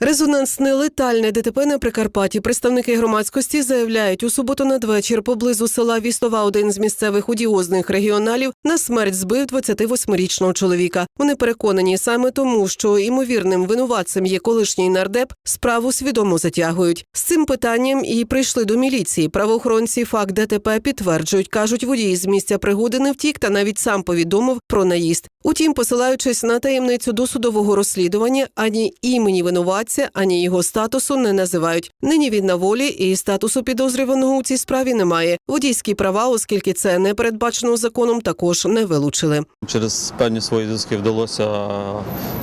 Резонансне летальне ДТП на Прикарпатті. Представники громадськості заявляють, у суботу надвечір поблизу села Вістова один з місцевих одіозних регіоналів на смерть збив 28-річного чоловіка. Вони переконані саме тому, що ймовірним винуватцем є колишній нардеп, справу свідомо затягують. З цим питанням і прийшли до міліції. Правоохоронці факт ДТП підтверджують, кажуть, водій з місця пригоди не втік та навіть сам повідомив про наїзд. Утім, посилаючись на таємницю досудового розслідування, ані імені винуватця, ані його статусу не називають. Нині він на волі і статусу підозрюваного у цій справі немає. Водійські права, оскільки це не передбачено законом, також не вилучили. Через певні свої зв'язки вдалося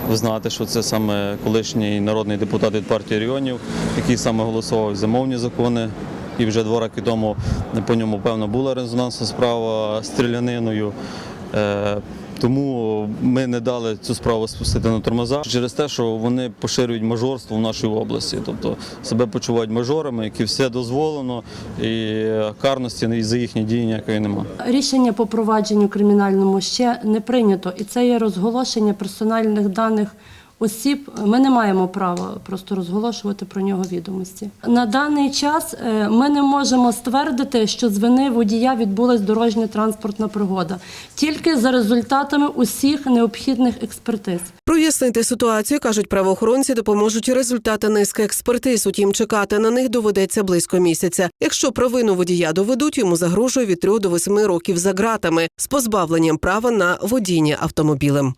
взнати, що це саме колишній народний депутат від партії регіонів, який саме голосував за мовні закони. І вже два роки тому по ньому, певно, була резонансна справа з стріляниною. Е, Тому ми не дали цю справу спустити на тормоза через те, що вони поширюють мажорство в нашій області, тобто себе почувають мажорами, які все дозволено, і карності за їхні дії ніякої немає. Рішення по провадженню кримінальному ще не прийнято, і це є розголошення персональних даних осіб. Ми не маємо права просто розголошувати про нього відомості. На даний час е, ми не можемо ствердити, що з вини водія відбулась дорожня транспортна пригода, тільки за результатами усіх необхідних експертиз. Прояснити ситуацію, кажуть правоохоронці, допоможуть результати низки експертиз. Утім, чекати на них доведеться близько місяця. Якщо провину водія доведуть, йому загрожує від 3 до 8 років за ґратами з позбавленням права на водіння автомобілем.